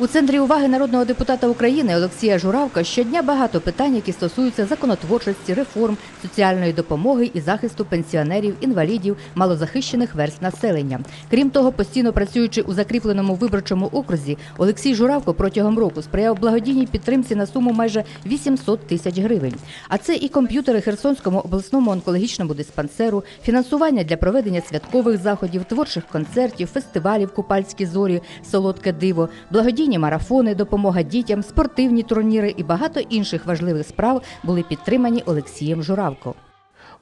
У центрі уваги народного депутата України Олексія Журавка щодня багато питань, які стосуються законотворчості, реформ, соціальної допомоги і захисту пенсіонерів, інвалідів, малозахищених верств населення. Крім того, постійно працюючи у закріпленому виборчому окрузі, Олексій Журавко протягом року сприяв благодійній підтримці на суму майже 800 тисяч гривень. А це і комп'ютери Херсонському обласному онкологічному диспансеру, фінансування для проведення святкових заходів, творчих концертів, фестивалів Купальські зорі, Солодке диво, благодійні марафони, допомога дітям, спортивні турніри і багато інших важливих справ були підтримані Олексієм Журавко.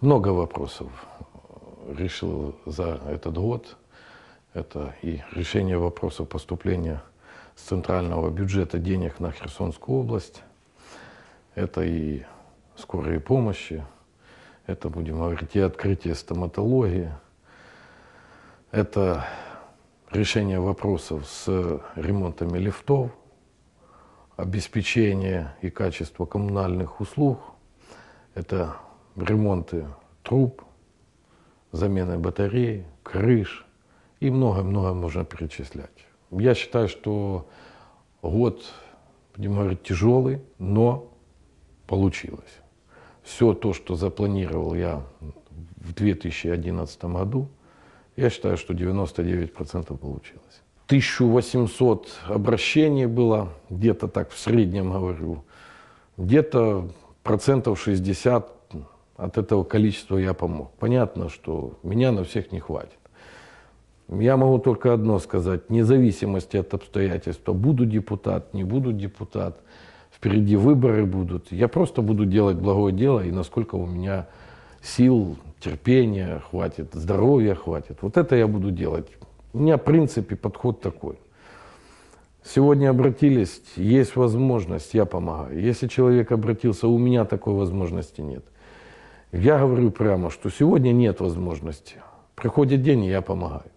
Много вопросов решил за этот год. Это и решение вопросов поступления с центрального бюджета денег на Херсонскую область. Это и скорые помощи. Это, будем говорить, и открытие стоматологии. Это решение вопросов с ремонтами лифтов, обеспечение и качество коммунальных услуг. Это ремонты труб, замены батарей, крыш и многое-многое можно перечислять. Я считаю, что год, будем говорить, тяжелый, но получилось. Все то, что запланировал я в 2011 году, я считаю, что 99% получилось. 1800 обращений было, где-то так в среднем говорю, где-то процентов 60 от этого количества я помог. Понятно, что меня на всех не хватит. Я могу только одно сказать, вне зависимости от обстоятельств, буду депутат, не буду депутат, впереди выборы будут, я просто буду делать благое дело, и насколько у меня сил, терпения хватит, здоровья хватит, вот это я буду делать. У меня, в принципе, подход такой. Сегодня обратились, есть возможность, я помогаю. Если человек обратился, у меня такой возможности нет. Я говорю прямо, что сегодня нет возможности. Приходит день, и я помогаю.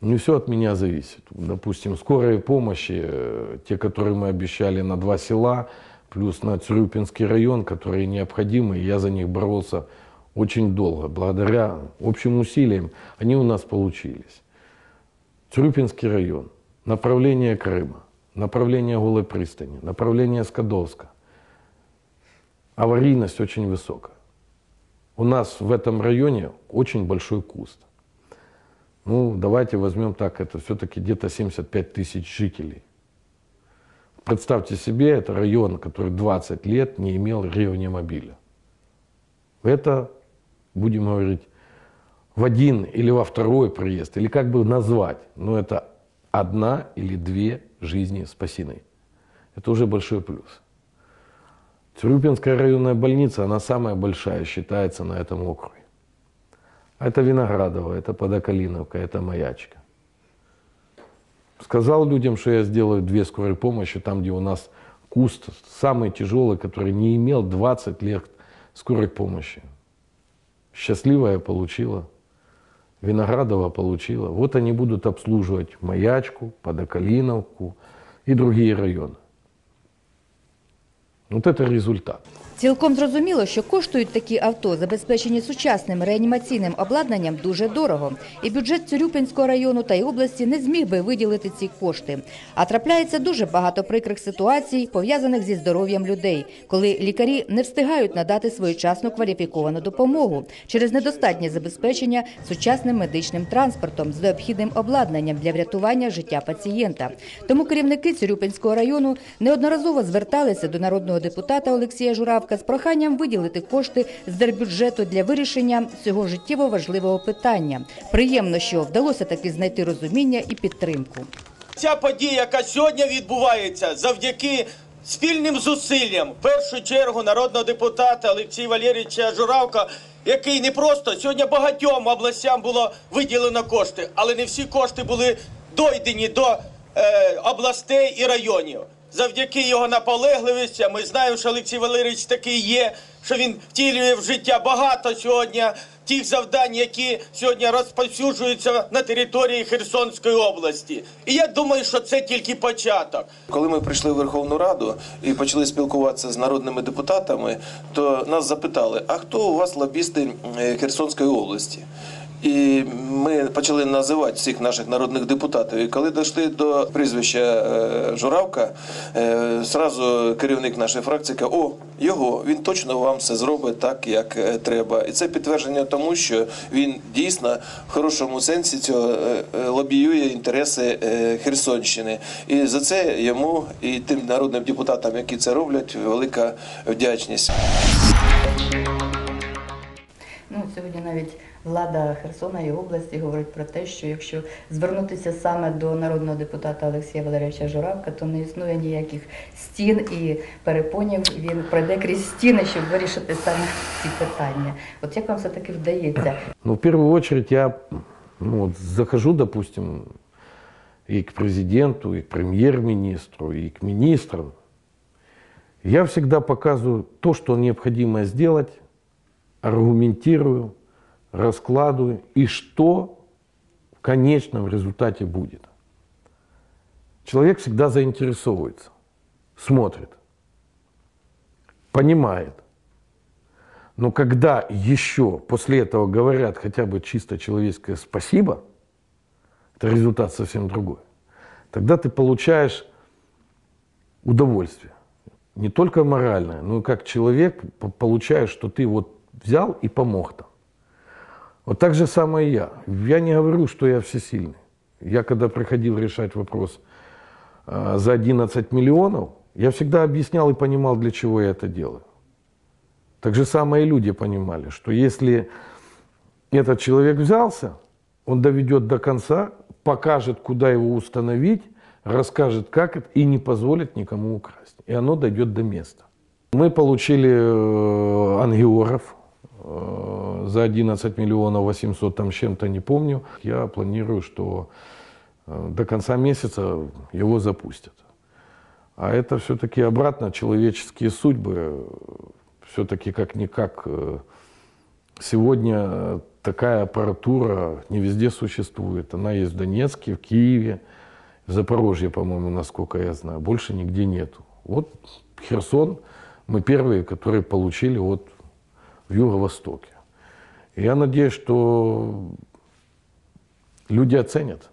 Не все от меня зависит. Допустим, скорые помощи, э, те, которые мы обещали на два села, плюс на Цюрюпинский район, которые необходимы, и я за них боролся очень долго. Благодаря общим усилиям они у нас получились. Цюрюпинский район, направление Крыма, направление Голой пристани, направление Скадовска. Аварийность очень высокая. У нас в этом районе очень большой куст. Ну, давайте возьмем так, это все-таки где-то 75 тысяч жителей. Представьте себе, это район, который 20 лет не имел ревнемобиля. Это, будем говорить, в один или во второй приезд, или как бы назвать, но это одна или две жизни спасены. Это уже большой плюс. Цюрюпинская районная больница, она самая большая считается на этом округе. Это Виноградово, это Подокалиновка, это Маячка. Сказал людям, что я сделаю две скорой помощи, там, где у нас куст самый тяжелый, который не имел 20 лет скорой помощи. Счастливая получила, Виноградова получила. Вот они будут обслуживать Маячку, Подокалиновку и другие районы. Вот это результат. Цілком зрозуміло, що коштують такі авто, забезпечені сучасним реанімаційним обладнанням, дуже дорого. І бюджет Цюрюпинського району та й області не зміг би виділити ці кошти. А трапляється дуже багато прикрих ситуацій, пов'язаних зі здоров'ям людей, коли лікарі не встигають надати своєчасну кваліфіковану допомогу через недостатнє забезпечення сучасним медичним транспортом з необхідним обладнанням для врятування життя пацієнта. Тому керівники Цюрюпинського району неодноразово зверталися до народного депутата Олексія Журавка з проханням виділити кошти з держбюджету для вирішення цього життєво важливого питання. Приємно, що вдалося таки знайти розуміння і підтримку. Ця подія, яка сьогодні відбувається, завдяки спільним зусиллям, в першу чергу народного депутата Олексія Валерійовича Журавка, який не просто сьогодні багатьом областям було виділено кошти, але не всі кошти були дойдені до е, областей і районів. Завдяки його наполегливості, ми знаємо, що Олексій Валерійович такий є, що він втілює в життя багато сьогодні тих завдань, які сьогодні розповсюджуються на території Херсонської області. І я думаю, що це тільки початок. Коли ми прийшли в Верховну Раду і почали спілкуватися з народними депутатами, то нас запитали: а хто у вас лобісти е, Херсонської області? І ми почали називати всіх наших народних депутатів. І коли дійшли до прізвища е, Журавка, е, зразу керівник нашої фракції каже, о, його, він точно вам все зробить так, як е, треба. І це підтвердження тому, що він дійсно в хорошому сенсі цього е, е, лобіює інтереси е, Херсонщини. І за це йому і тим народним депутатам, які це роблять, велика вдячність. Ну, сьогодні навіть влада Херсона і області говорить про те, що якщо звернутися саме до народного депутата Олексія Валерійовича Журавка, то не існує ніяких стін і перепонів. Він пройде крізь стіни, щоб вирішити саме ці питання. От як вам все таки вдається? Ну, в первую очередь я ну, вот захожу, допустим, и к президенту, и к премьер-министру, и к министрам. Я всегда показываю то, что необходимо сделать, аргументирую, раскладываю, и что в конечном результате будет. Человек всегда заинтересовывается, смотрит, понимает. Но когда еще после этого говорят хотя бы чисто человеческое спасибо, это результат совсем другой. Тогда ты получаешь удовольствие. Не только моральное, но и как человек по- получаешь, что ты вот взял и помог там. Вот так же самое и я. Я не говорю, что я всесильный. Я когда приходил решать вопрос э, за 11 миллионов, я всегда объяснял и понимал, для чего я это делаю. Так же самое и люди понимали, что если этот человек взялся, он доведет до конца, покажет, куда его установить, расскажет, как это, и не позволит никому украсть. И оно дойдет до места. Мы получили э, ангиоров за 11 миллионов 800 там чем-то, не помню. Я планирую, что э, до конца месяца его запустят. А это все-таки обратно человеческие судьбы. Все-таки как-никак э, сегодня э, такая аппаратура не везде существует. Она есть в Донецке, в Киеве, в Запорожье, по-моему, насколько я знаю. Больше нигде нету. Вот Херсон, мы первые, которые получили вот в Юго-Востоке. Я надеюсь, что люди оценят.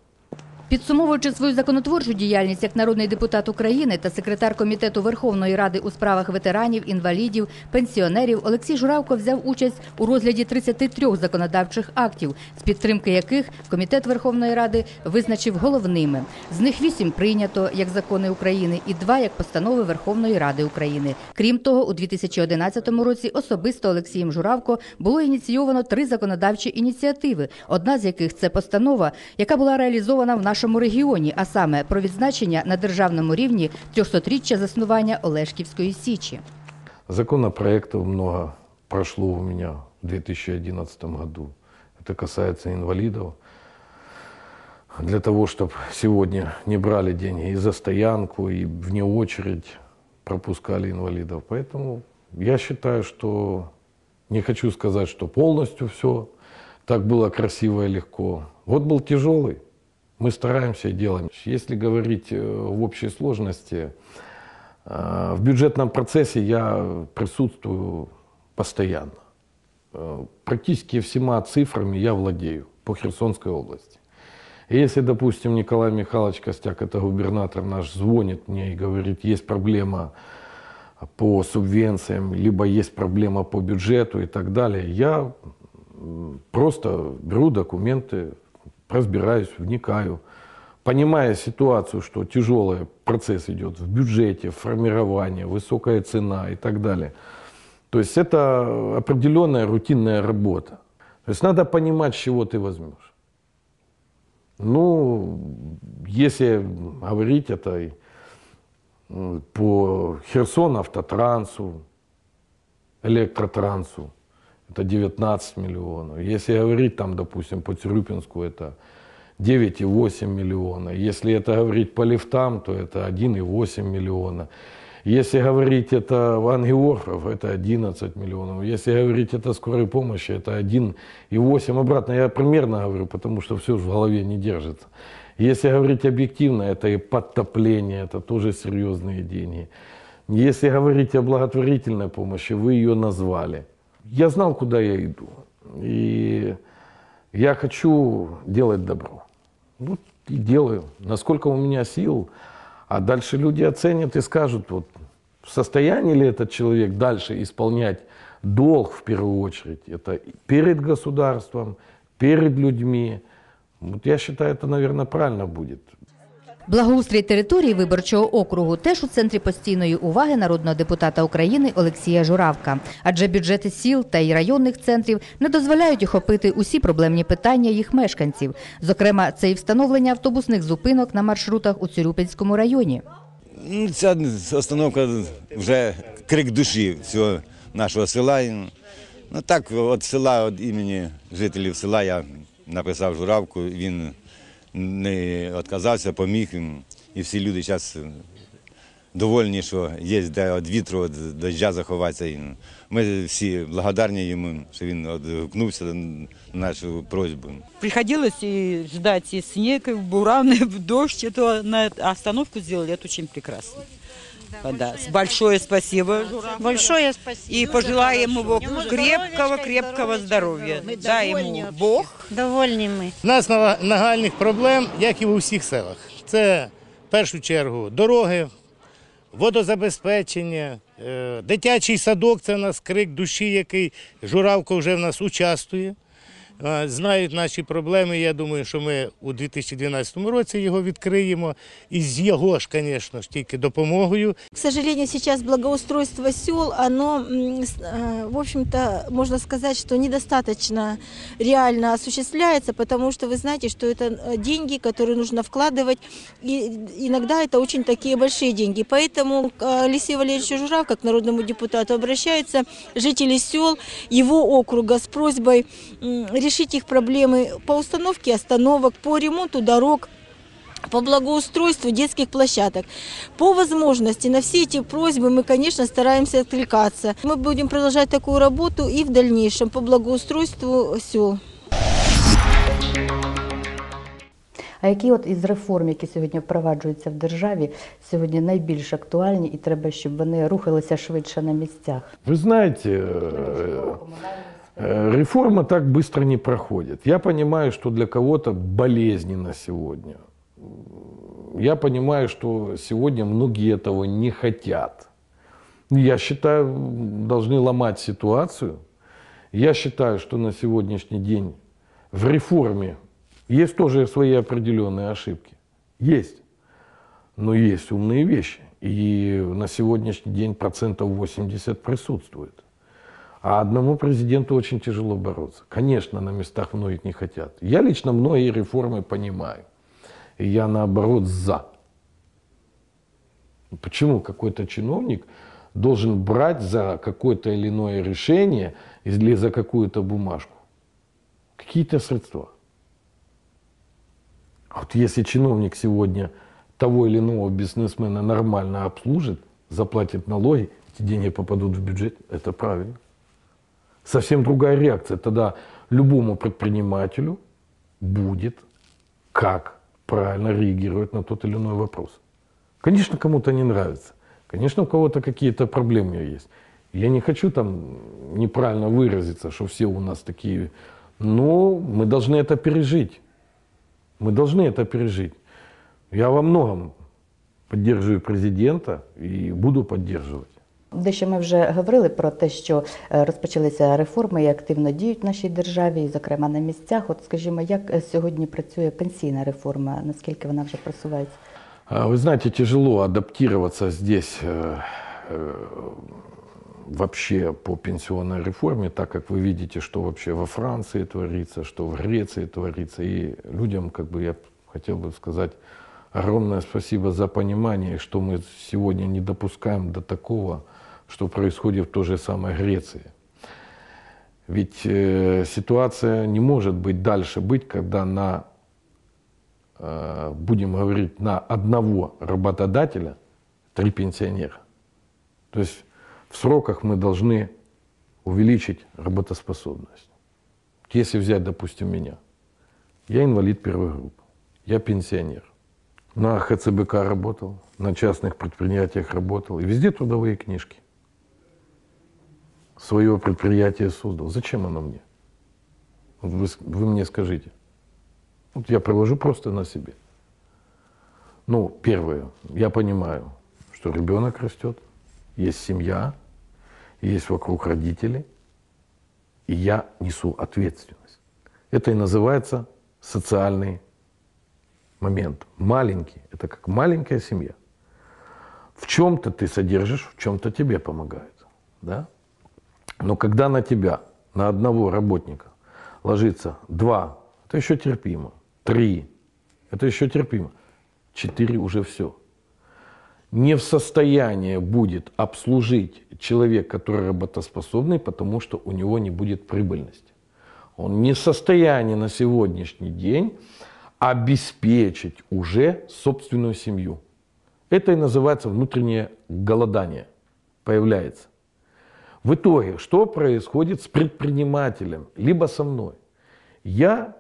Підсумовуючи свою законотворчу діяльність як народний депутат України та секретар комітету Верховної Ради у справах ветеранів, інвалідів, пенсіонерів, Олексій Журавко взяв участь у розгляді 33 законодавчих актів, з підтримки яких комітет Верховної Ради визначив головними. З них вісім прийнято як закони України і два як постанови Верховної Ради України. Крім того, у 2011 році особисто Олексієм Журавко було ініційовано три законодавчі ініціативи. Одна з яких це постанова, яка була реалізована в нашому регіоні, а саме про відзначення на державному рівні 300-річчя заснування Олешківської січі. Законопроектов много прошло у меня в 2011 году. Это касается инвалидов. Для того, чтобы сегодня не брали деньги и за стоянку, и вне очередь пропускали инвалидов. Поэтому я считаю, что не хочу сказать, что полностью все так было красиво и легко. Вот был тяжелый. Мы стараемся и делаем. Если говорить э, в общей сложности, э, в бюджетном процессе я присутствую постоянно. Э, Практически всема цифрами я владею по Херсонской области. И если, допустим, Николай Михайлович Костяк, это губернатор наш, звонит мне и говорит, есть проблема по субвенциям, либо есть проблема по бюджету и так далее, я просто беру документы, разбираюсь, вникаю, понимая ситуацию, что тяжелый процесс идет в бюджете, формирование, высокая цена и так далее. То есть это определенная рутинная работа. То есть надо понимать, чего ты возьмешь. Ну, если говорить это по Херсон автотрансу, электротрансу, это 19 миллионов. Если говорить там, допустим, по Тюрюпинску, это 9,8 миллиона. Если это говорить по лифтам, то это 1,8 миллиона. Если говорить это в Ангеорхов, это 11 миллионов. Если говорить это скорой помощи, это 1,8. Обратно я примерно говорю, потому что все в голове не держится. Если говорить объективно, это и подтопление, это тоже серьезные деньги. Если говорить о благотворительной помощи, вы ее назвали. Я знал, куда я иду. И Я хочу делать добро. Вот и делаю. Насколько у меня сил. А дальше люди оценят и скажут, вот, в состоянии ли этот человек дальше исполнять долг в первую очередь. Это перед государством, перед людьми. Вот я считаю, это, наверное, правильно будет. Благоустрій території виборчого округу теж у центрі постійної уваги народного депутата України Олексія Журавка. Адже бюджети сіл та й районних центрів не дозволяють охопити усі проблемні питання їх мешканців. Зокрема, це і встановлення автобусних зупинок на маршрутах у Цюрюпинському районі. Ну, Ця остановка вже крик душі всього нашого села. Ну так, від села, від імені жителів села я написав журавку, він не відказався, поміг їм. І всі люди зараз довольні, що є де від вітру, від дождя заховатися. І Ми всі благодарні йому, що він відгукнувся на нашу просьбу. Приходилось и ждать и снег, и буран, і дощ. Это на остановку зробили, це дуже прекрасно. Да, большое спасибо, Журавка. Большое спасибо. И пожелаем его крепкого-крепкого здоровья. Дай ему Бог. Довольні ми. У нас нагальних проблем, як і в усіх селах. Це в першу чергу дороги, водозабезпечення, е, дитячий садок це в нас крик душі, який Журавко вже в нас участвує. Е, Знають наші проблеми. Я думаю, що ми у 2012 році його відкриємо. І з його ж, звісно ж, тільки допомогою. К сожалению, сейчас благоустройство сел, оно, м, с- э, в общем-то, можно сказать, что недостаточно реально осуществляется, потому что вы знаете, что это э, деньги, которые нужно вкладывать, и иногда это очень такие большие деньги. Поэтому к Алексею Валерьевичу Журав, как народному депутату, обращаются жители сел его округа с просьбой м, решить их проблемы по установке остановок, по ремонту дорог, по благоустройству детских площадок. По возможности на все эти просьбы мы, конечно, стараемся откликаться. Мы будем продолжать такую работу и в дальнейшем по благоустройству сел. А які от із реформ, які сьогодні впроваджуються в державі, сьогодні найбільш актуальні і треба, щоб вони рухалися швидше на місцях? Вы знаете, э, э, реформа так быстро не проходит. Я понимаю, что для кого-то болезненно сегодня. Я понимаю, что сегодня многие этого не хотят. Я считаю, должны ломать ситуацию. Я считаю, что на сегодняшний день в реформе есть тоже свои определенные ошибки. Есть. Но есть умные вещи. И на сегодняшний день процентов 80 присутствует. А одному президенту очень тяжело бороться. Конечно, на местах многих не хотят. Я лично многие реформы понимаю. И я наоборот за. Почему какой-то чиновник должен брать за какое-то или иное решение или за какую-то бумажку? Какие-то средства. А вот если чиновник сегодня того или иного бизнесмена нормально обслужит, заплатит налоги, эти деньги попадут в бюджет, это правильно. Совсем другая реакция. Тогда любому предпринимателю будет как правильно реагировать на тот или иной вопрос. Конечно, кому-то не нравится. Конечно, у кого-то какие-то проблемы есть. Я не хочу там неправильно выразиться, что все у нас такие. Но мы должны это пережить. Мы должны это пережить. Я во многом поддерживаю президента и буду поддерживать. Дещо ми вже говорили про те, що е, розпочалися реформи і активно діють в нашій державі, і, зокрема на місцях. От скажімо, як е, сьогодні працює пенсійна реформа? Наскільки вона вже просувається? А, Вы знаете, тяжело адаптироваться здесь э, э, вообще по пенсионной реформе, так как вы видите, что вообще во Франции творится, что в Греции творится. И людям, как бы я хотел бы сказать, огромное спасибо за понимание, что мы сегодня не допускаем до такого, что происходит в той же самой Греции. Ведь э, ситуация не может быть дальше быть, когда на э, будем говорить, на одного работодателя три пенсионера. То есть в сроках мы должны увеличить работоспособность. Если взять, допустим, меня. Я инвалид первой группы, я пенсионер. На ХЦБК работал, на частных предприятиях работал. И везде трудовые книжки. Свое предприятие создал. Зачем оно мне? Вот вы, вы мне скажите. Вот я привожу просто на себе. Ну, первое, я понимаю, что ребенок растет, есть семья, есть вокруг родители, и я несу ответственность. Это и называется социальный момент. Маленький, это как маленькая семья. В чем-то ты содержишь, в чем-то тебе помогают. Да? Но когда на тебя, на одного работника ложится два, это еще терпимо. Три, это еще терпимо. Четыре уже все. Не в состоянии будет обслужить человек, который работоспособный, потому что у него не будет прибыльности. Он не в состоянии на сегодняшний день обеспечить уже собственную семью. Это и называется внутреннее голодание. Появляется. В итоге, что происходит с предпринимателем, либо со мной? Я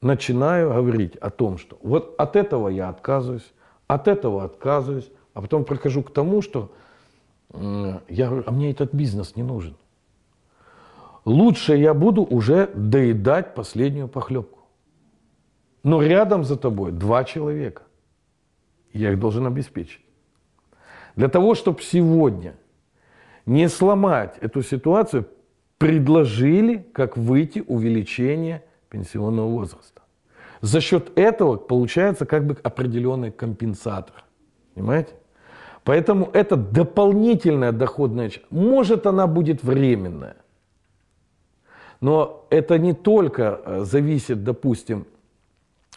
начинаю говорить о том, что вот от этого я отказываюсь, от этого отказываюсь, а потом прихожу к тому, что я говорю, а мне этот бизнес не нужен. Лучше я буду уже доедать последнюю похлебку. Но рядом за тобой два человека. Я их должен обеспечить. Для того, чтобы сегодня не сломать эту ситуацию, предложили, как выйти увеличение пенсионного возраста. За счет этого получается как бы определенный компенсатор. Понимаете? Поэтому это дополнительная доходная часть. Может, она будет временная. Но это не только э, зависит, допустим,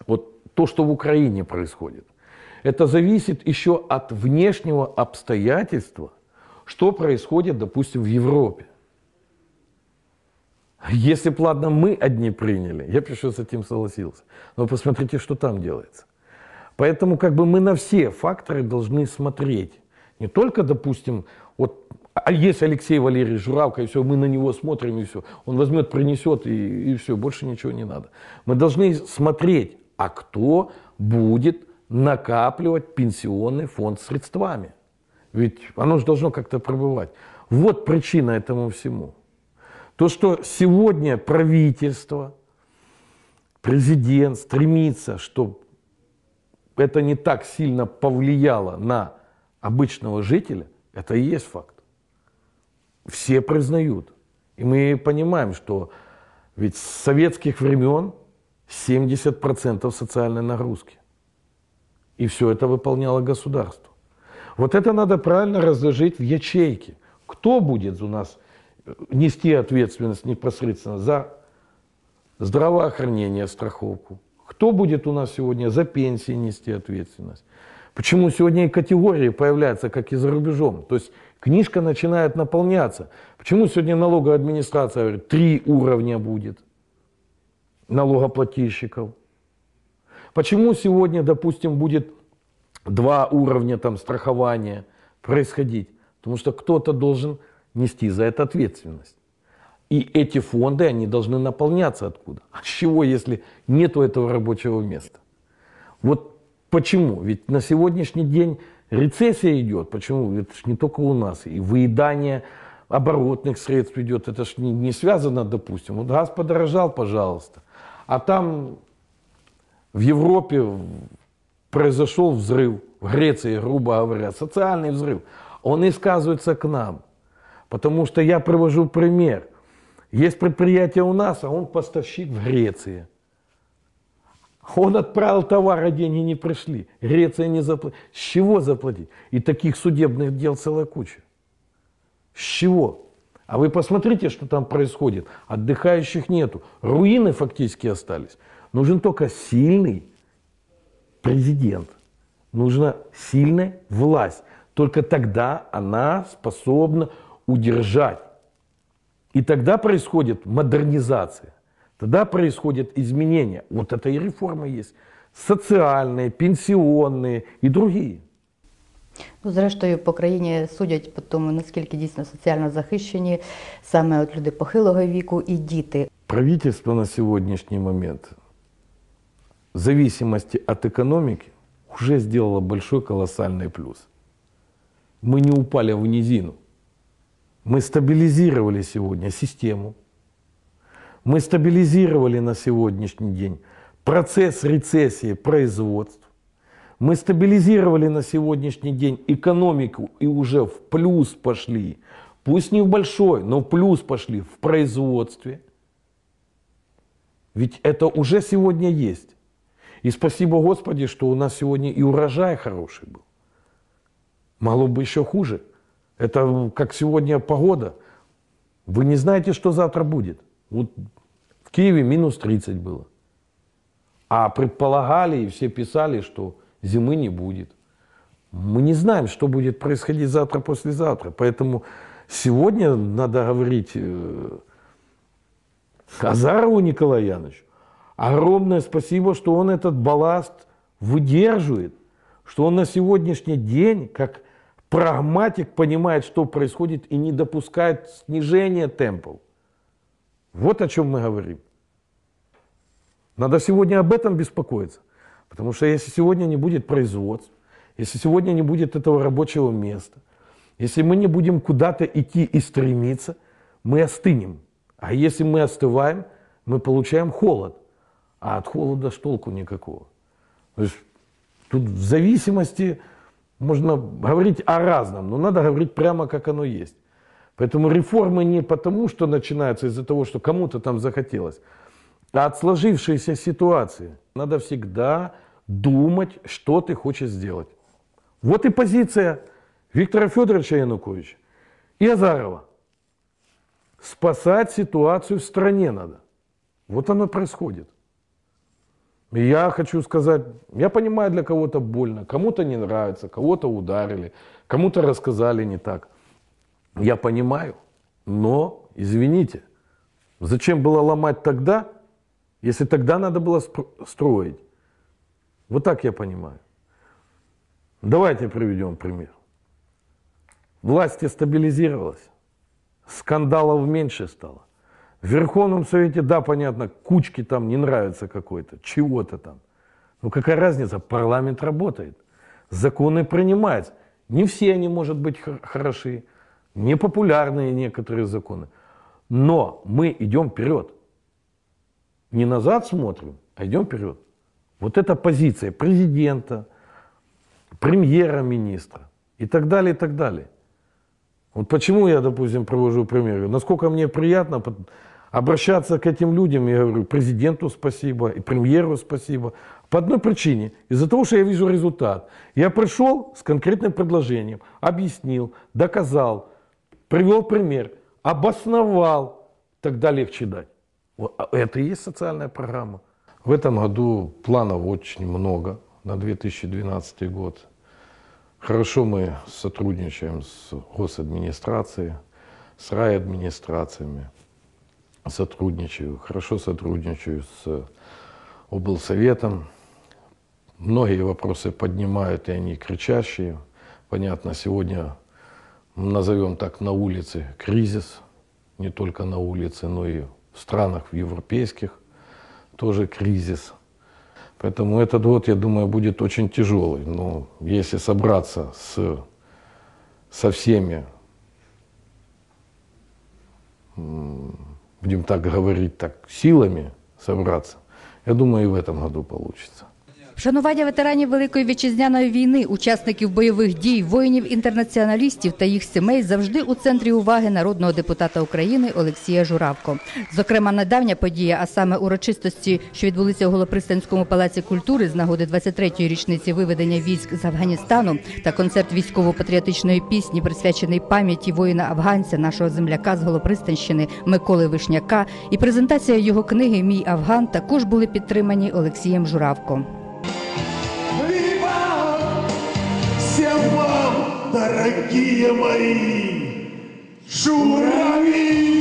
вот то, что в Украине происходит. Это зависит еще от внешнего обстоятельства, что происходит, допустим, в Европе. Если бы, ладно, мы одни приняли, я еще с этим согласился. Но посмотрите, что там делается. Поэтому как бы мы на все факторы должны смотреть. Не только, допустим, вот а есть Алексей Валерьевич Журавка, и все, мы на него смотрим, и все. Он возьмет, принесет, и, и все, больше ничего не надо. Мы должны смотреть, а кто будет накапливать пенсионный фонд средствами. Ведь оно же должно как-то пробывать. Вот причина этому всему. То, что сегодня правительство, президент стремится, чтобы это не так сильно повлияло на обычного жителя, это и есть факт. Все признают. И мы понимаем, что ведь с советских времен 70% социальной нагрузки. И все это выполняло государство. Вот это надо правильно разложить в ячейки. Кто будет у нас э, нести ответственность непосредственно за здравоохранение, страховку? Кто будет у нас сегодня за пенсии нести ответственность? Почему сегодня и категории появляются, как и за рубежом? То есть книжка начинает наполняться. Почему сегодня налоговая администрация говорит, три уровня будет налогоплательщиков? Почему сегодня, допустим, будет два уровня там, страхования происходить? Потому что кто-то должен нести за это ответственность. И эти фонды, они должны наполняться откуда? А с чего, если нету этого рабочего места? Вот почему? Ведь на сегодняшний день рецессия идет. Почему? Это ж не только у нас. И выедание оборотных средств идет. Это ж не, не связано, допустим. Вот газ подорожал, пожалуйста. А там в Европе произошел взрыв, в Греции, грубо говоря, социальный взрыв. Он и сказывается к нам. Потому что я привожу пример. Есть предприятие у нас, а он поставщик в Греции. Он отправил товар, а деньги не пришли. Греция не заплатила. С чего заплатить? И таких судебных дел целая куча. С чего? А вы посмотрите, что там происходит. Отдыхающих нету. Руины фактически остались. Нужен только сильный президент. Нужна сильная власть. Только тогда она способна удержать. И тогда происходит модернизация. Тогда происходят изменения. Вот это и реформы есть. Социальные, пенсионные и другие. Ну, зрештою, по країні судять по тому, наскільки дійсно соціально захищені саме от люди похилого віку і діти. Правительство на сегодняшний момент в зависимости от экономики уже сделало большой колоссальный плюс. Мы не упали в низину. Мы стабилизировали сегодня систему. Мы стабилизировали на сегодняшний день процесс рецессии производств. Мы стабилизировали на сегодняшний день экономику и уже в плюс пошли. Пусть не в большой, но в плюс пошли в производстве. Ведь это уже сегодня есть. И спасибо Господи, что у нас сегодня и урожай хороший был. Могло бы еще хуже. Это как сегодня погода. Вы не знаете, что завтра будет. Вот в Киеве минус 30 было. А предполагали и все писали, что зимы не будет. Мы не знаем, что будет происходить завтра, послезавтра. Поэтому сегодня надо говорить э, Азарову Николаю Яновичу огромное спасибо, что он этот балласт выдерживает, что он на сегодняшний день, как прагматик, понимает, что происходит и не допускает снижения темпов. Вот о чем мы говорим. Надо сегодня об этом беспокоиться. Потому что если сегодня не будет производств, если сегодня не будет этого рабочего места, если мы не будем куда-то идти и стремиться, мы остынем. А если мы остываем, мы получаем холод. А от холода ж толку никакого. То есть тут в зависимости можно говорить о разном, но надо говорить прямо, как оно есть. Поэтому реформы не потому, что начинаются из-за того, что кому-то там захотелось, а от сложившейся ситуации. Надо всегда думать, что ты хочешь сделать. Вот и позиция Виктора Федоровича Януковича и Азарова. Спасать ситуацию в стране надо. Вот оно происходит. Я хочу сказать, я понимаю, для кого-то больно, кому-то не нравится, кого-то ударили, кому-то рассказали не так. Я понимаю, но, извините, зачем было ломать тогда, если тогда надо было строить? Вот так я понимаю. Давайте приведем пример. Власть стабилизировалась, скандалов меньше стало. В Верховном Совете, да, понятно, кучки там не нравится какой-то, чего-то там. Но какая разница, парламент работает, законы принимаются. Не все они, может быть, хор- хороши, непопулярные некоторые законы. Но мы идем вперед. Не назад смотрим, а идем вперед. Вот эта позиция президента, премьера-министра и так далее, и так далее. Вот почему я, допустим, привожу пример. Насколько мне приятно обращаться к этим людям, я говорю, президенту спасибо, и премьеру спасибо. По одной причине. Из-за того, что я вижу результат. Я пришел с конкретным предложением, объяснил, доказал, привел пример, обосновал, тогда легче дать. Вот, а это и есть социальная программа. В этом году планов очень много на 2012 год. Хорошо мы сотрудничаем с госадминистрацией, с райадминистрациями. Сотрудничаю, хорошо сотрудничаю с облсоветом. Многие вопросы поднимают, и они кричащие. Понятно, сегодня назовем так на улице кризис, не только на улице, но и в странах в европейских тоже кризис. Поэтому этот год, я думаю, будет очень тяжелый. Но если собраться с, со всеми, будем так говорить, так, силами собраться, я думаю, и в этом году получится. Вшанування ветеранів Великої вітчизняної війни, учасників бойових дій, воїнів-інтернаціоналістів та їх сімей завжди у центрі уваги народного депутата України Олексія Журавко. Зокрема, недавня подія, а саме урочистості, що відбулися у Голопристанському палаці культури з нагоди 23-ї річниці виведення військ з Афганістану та концерт військово-патріотичної пісні, присвячений пам'яті воїна-афганця, нашого земляка з Голопристанщини Миколи Вишняка, і презентація його книги Мій Афган також були підтримані Олексієм Журавко. Дорогие мои, журавли!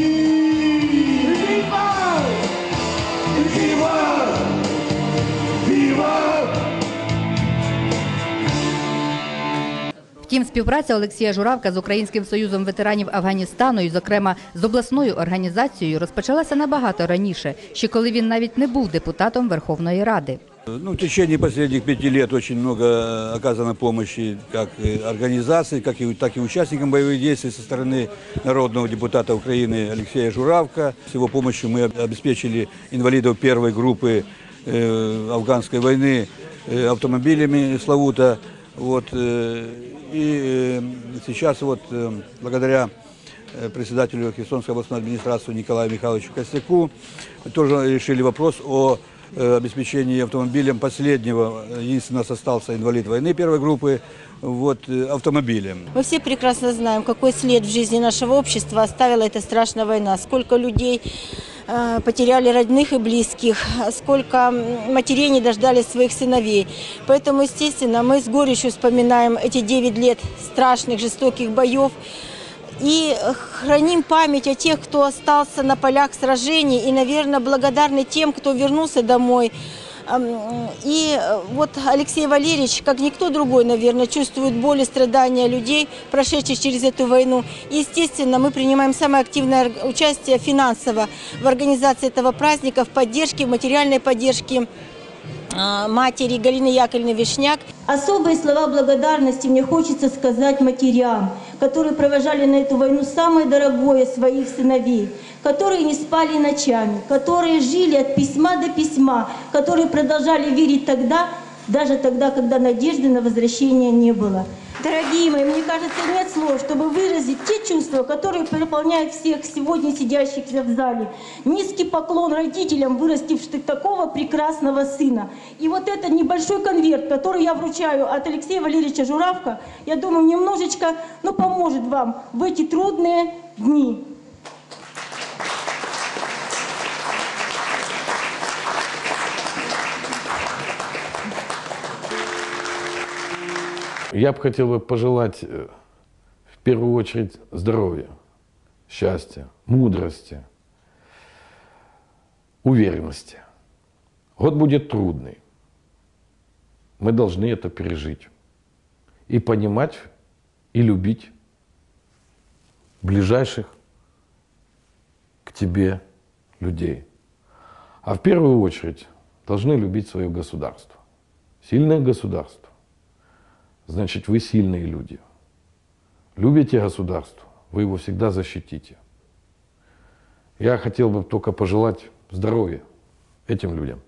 Втім, співпраця Олексія Журавка з Українським союзом ветеранів Афганістану, і, зокрема, з обласною організацією, розпочалася набагато раніше, ще коли він навіть не був депутатом Верховної Ради. Ну, в течение последних пяти лет очень много э, оказано помощи как и организаций, как и, так и участникам боевых действий со стороны народного депутата Украины Алексея Журавка. С его помощью мы об- обеспечили инвалидов первой группы э, афганской войны э, автомобилями Славута. Вот, э, и э, сейчас вот э, благодаря э, председателю Херсонской областной администрации Николаю Михайловичу Костяку тоже решили вопрос о э, обеспечении автомобилем последнего, э, у нас остался инвалид войны первой группы, вот, э, автомобилем. Мы все прекрасно знаем, какой след в жизни нашего общества оставила эта страшная война. Сколько людей э, потеряли родных и близких, сколько м, матерей не дождались своих сыновей. Поэтому, естественно, мы с горечью вспоминаем эти 9 лет страшных, жестоких боев и храним память о тех, кто остался на полях сражений и, наверное, благодарны тем, кто вернулся домой. Ам, И э, вот Алексей Валерьевич, как никто другой, наверное, чувствует боль и страдания людей, прошедших через эту войну. Естественно, мы принимаем самое активное участие финансово в организации этого праздника, в поддержке, в материальной поддержке матери Галины Яковлевны Вишняк. Особые слова благодарности мне хочется сказать матерям, которые провожали на эту войну самое дорогое своих сыновей, которые не спали ночами, которые жили от письма до письма, которые продолжали верить тогда, даже тогда, когда надежды на возвращение не было. Дорогие мои, мне кажется, нет слов, чтобы выразить те чувства, которые переполняют всех сегодня сидящих в зале. Низкий поклон родителям, вырастивших такого прекрасного сына. И вот этот небольшой конверт, который я вручаю от Алексея Валерьевича Журавка, я думаю, немножечко ну, поможет вам в эти трудные дни. Я бы хотел бы пожелать э, в первую очередь здоровья, счастья, мудрости, уверенности. Год будет трудный. Мы должны это пережить. И понимать, и любить ближайших к тебе людей. А в первую очередь должны любить свое государство. Сильное государство. Значит, вы сильные люди. Любите государство, вы его всегда защитите. Я хотел бы только пожелать здоровья этим людям.